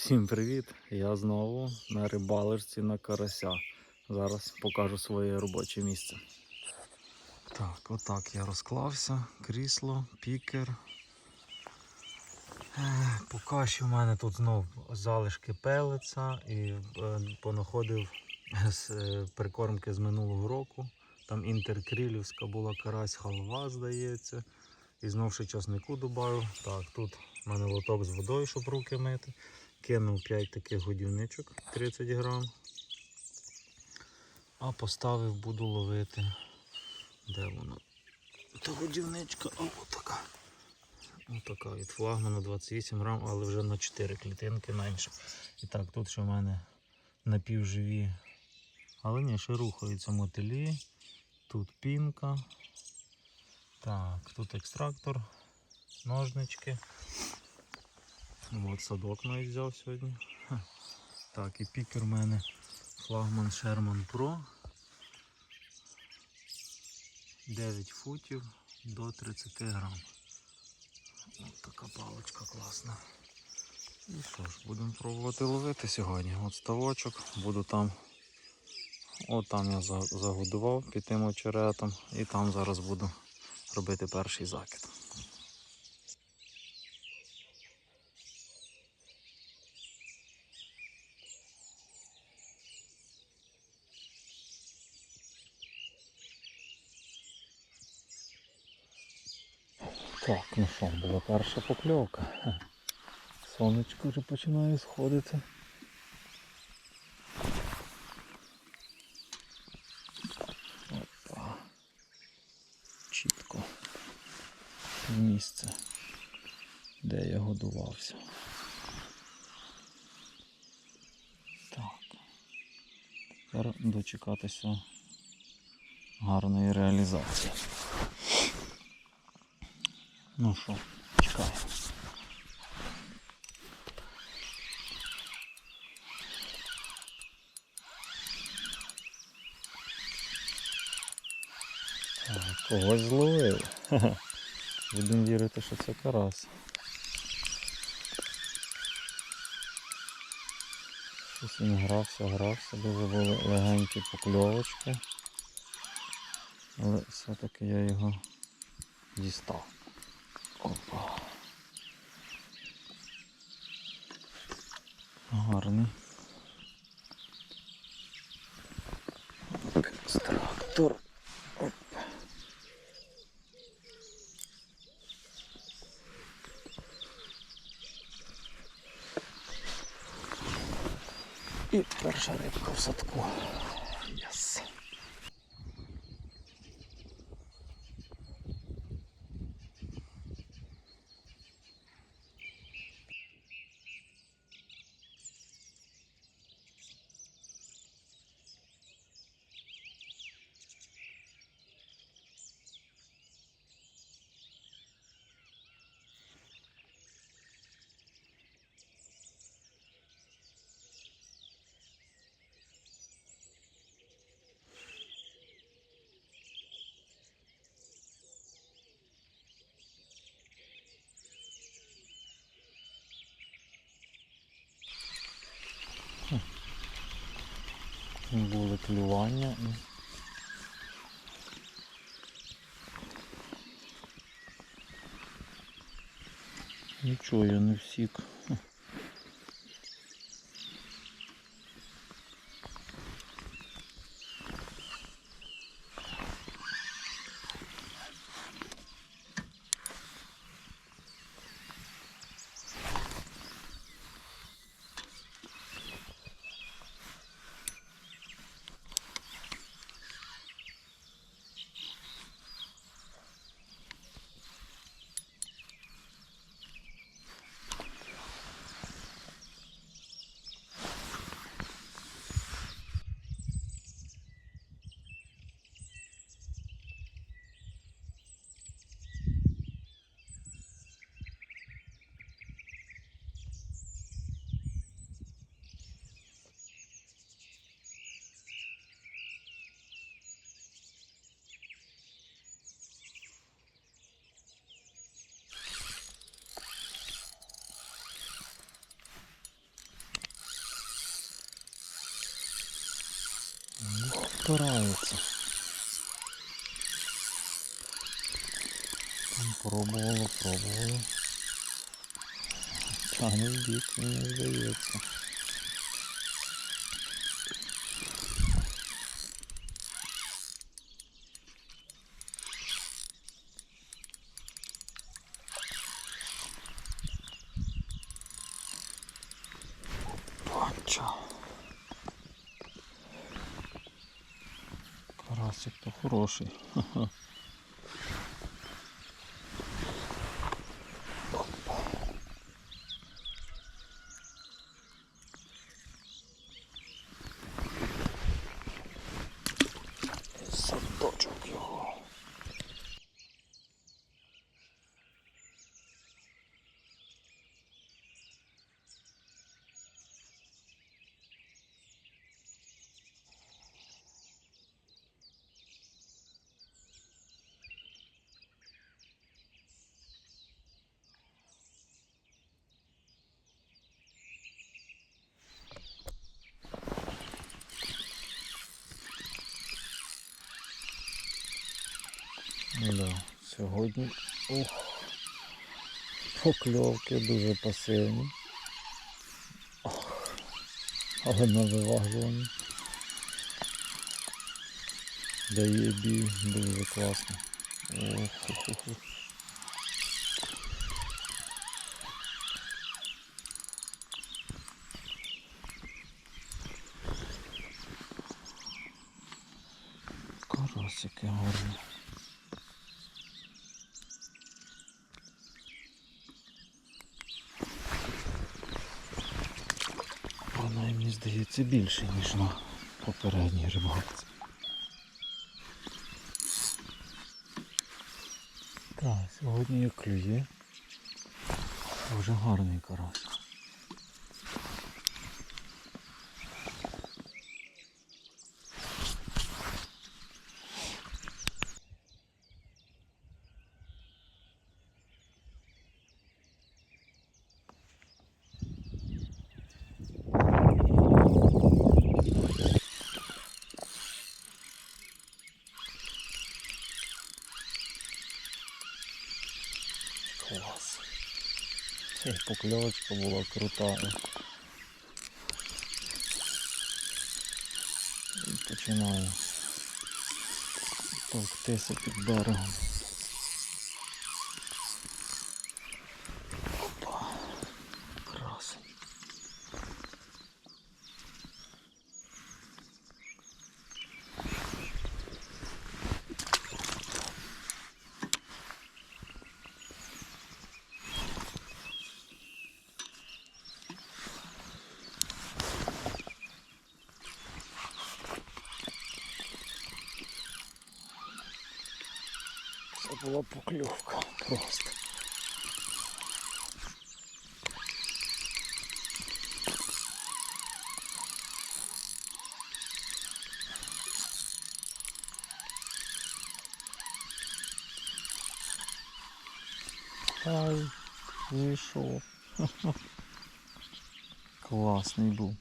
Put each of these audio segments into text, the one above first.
Всім привіт! Я знову на рибалочці на карася. Зараз покажу своє робоче місце. Так, отак я розклався. Крісло, пікер. Е, Поки що в мене тут знов залишки пелиця і е, понаходив е, прикормки з минулого року. Там інтеркрилівська була карась халва, здається. І знов ще часнику додаю. Так, тут в мене лоток з водою, щоб руки мити. Кинув 5 таких годівничок 30 грам. А поставив, буду ловити. Де воно? Та годівничка, о, отака. Отака від флагмана 28 грам, але вже на 4 клітинки менше. І так, тут ще в мене напівживі. Але ні, ще рухаються мотилі. Тут пінка. Так, тут екстрактор, ножнички. От садок навіть взяв сьогодні. Так, і пікер у мене флагман Sherman Pro. 9 футів до 30 грам. Ось така паличка класна. І що ж, будемо пробувати ловити сьогодні. От ставочок, буду там. От там я загодував під тим очеретом і там зараз буду робити перший закид. Так, ну що, була перша покльовка. Сонечко вже починає сходити. Опа. Чітко. Місце, де я годувався. Так. Тепер дочекатися гарної реалізації. Ну що, чекаємо. Когось зловив. Ха-ха. Будемо вірити, що це карась. Щось він грався, грався, дуже були легенькі покльовочки. Але все-таки я його дістав. Опа. Гарний. Екстрактор. Оп. І перша рибка в садку. Були клювання Нічого я не всік. Хм. Стараються. Там пробувало. Тягне в бік, не здається. Бачу. Карасик то хороший. Ха-ха. Садочок да, сьогодні ох, покльовки дуже пасивні. Ох, але на виважуванні. Дає бій дуже класно. Ох, ох, ох. Карасики гарні. Здається більше, ніж на попередній рибалці. Так, сьогодні як клює. Дуже гарний карась. Клас. Це покльовочка була крута. І починаю товктися під берегом. Це була покльовка просто. Ай, вийшов. Класний був.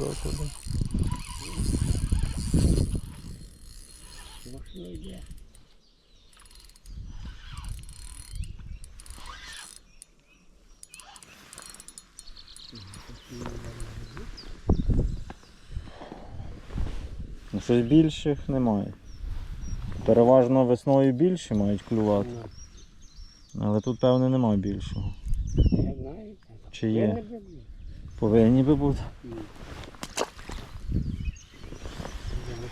О, куда, куда? Йде. Ну, щось більших немає. Переважно весною більші мають клювати. Ну, Але тут, певне, немає більшого. Я знаю. Чи є? Повинні би бути.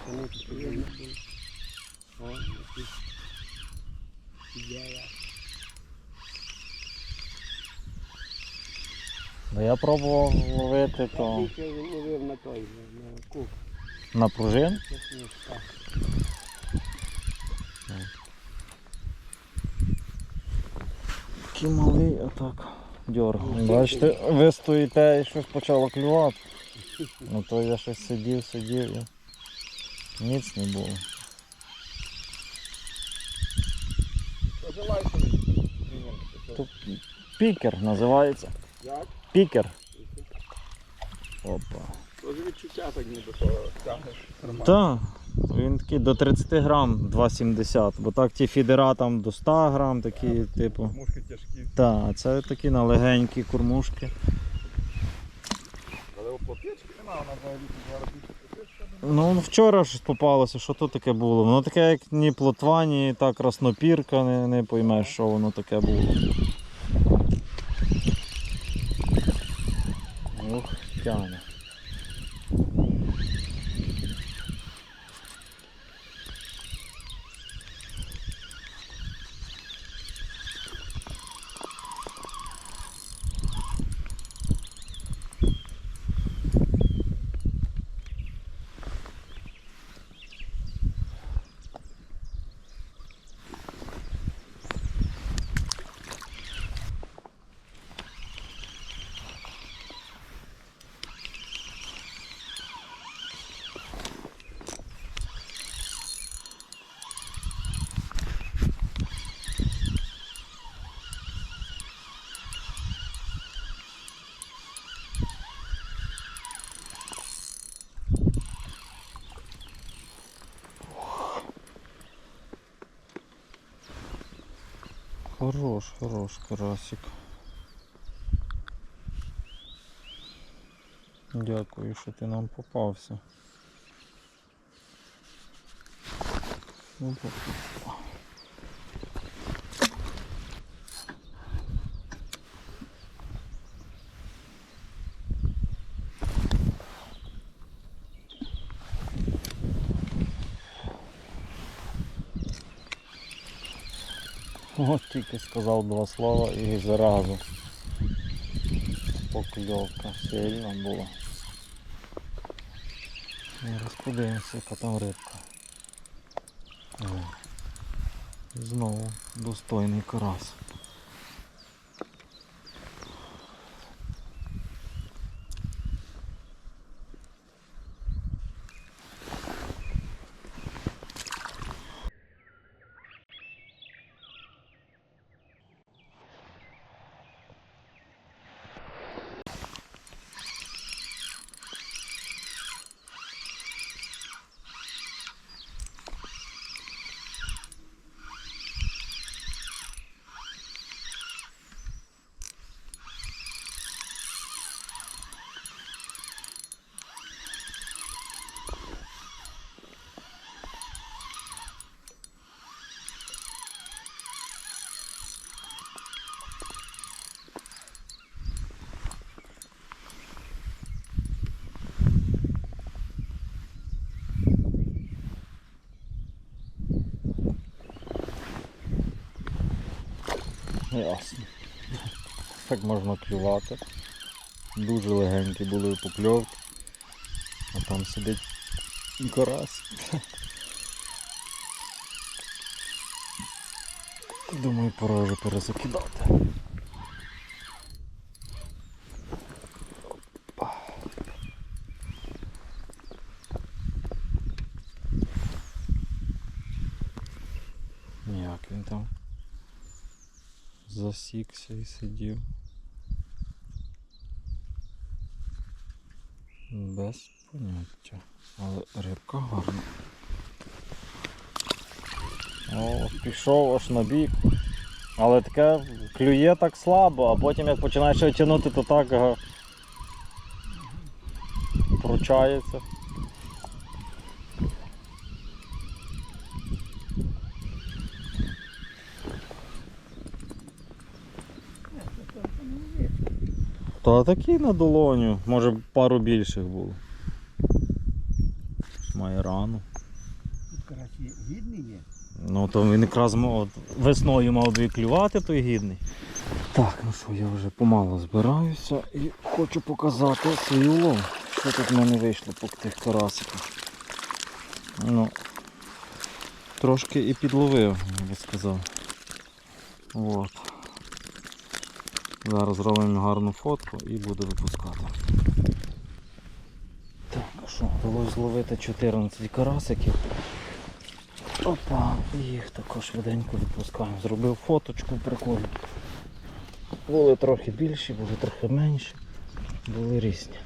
Не пам'ятаю, що я не. О, якийсь ідея. Бо я пробував ловити то ловив на той, на- на кук. на пружин. чесно, так. Такий малий, а так дьоргав. Бачите, ви стоїте і щось почало клювати. Ну то я щось сидів, сидів і ніц не було. То пікер називається. Як? Пікер. Опа. Тоже відчуття так ніби тягнеш. Так, він такий до 30 грам 2,70, бо так ті фідера там до 100 грам, такі, типу. Мушки тяжкі. Так, це такі на легенькі кормушки. Але у плотички немає, вона взагалі тут зараз більше плотичка. Ну, вчора щось попалося, що то таке було. Воно таке, як ні плотва, ні та краснопірка, не, не поймеш, що воно таке було. Ох, тяне. Хорош, хорош карасик. Дякую, що ти нам попався. Опа. От тільки сказав два слова і зразу. Покльовка сильна була. Зараз подивимося, яка там рибка. Знову достойний карась. Ясно. Так можна клювати. Дуже легенькі були покльовки. А там сидить карась. Думаю, пора вже перезакидати. Як він там засікся і сидів. Без поняття. Але рибка гарна. О, пішов аж на бік. Але таке клює так слабо, а потім як починаєш його тягнути, то так пручається. Та такий на долоню, може пару більших було. Має рану. Тут краще гідний є. Ну то він якраз мав, весною мав би клювати той гідний. Так, ну що, я вже помало збираюся і хочу показати свій улов. Що тут в мене вийшло по тих карасиках. Ну, трошки і підловив, я би сказав. От. Зараз зробимо гарну фотку і буду випускати. Так, що, вдалося зловити 14 карасиків. Опа, їх також швиденько відпускаємо. Зробив фоточку прикольну. Були трохи більші, були трохи менші, були різні.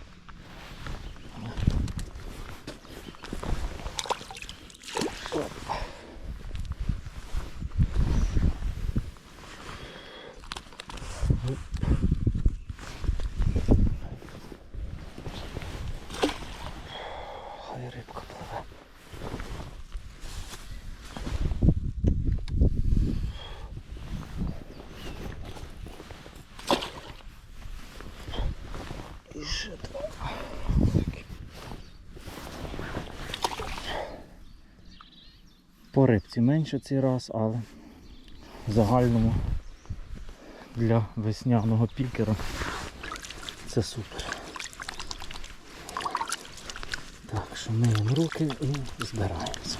Рибці менше цей раз, але в загальному для весняного пікера це супер. Так що миємо руки і збираємося.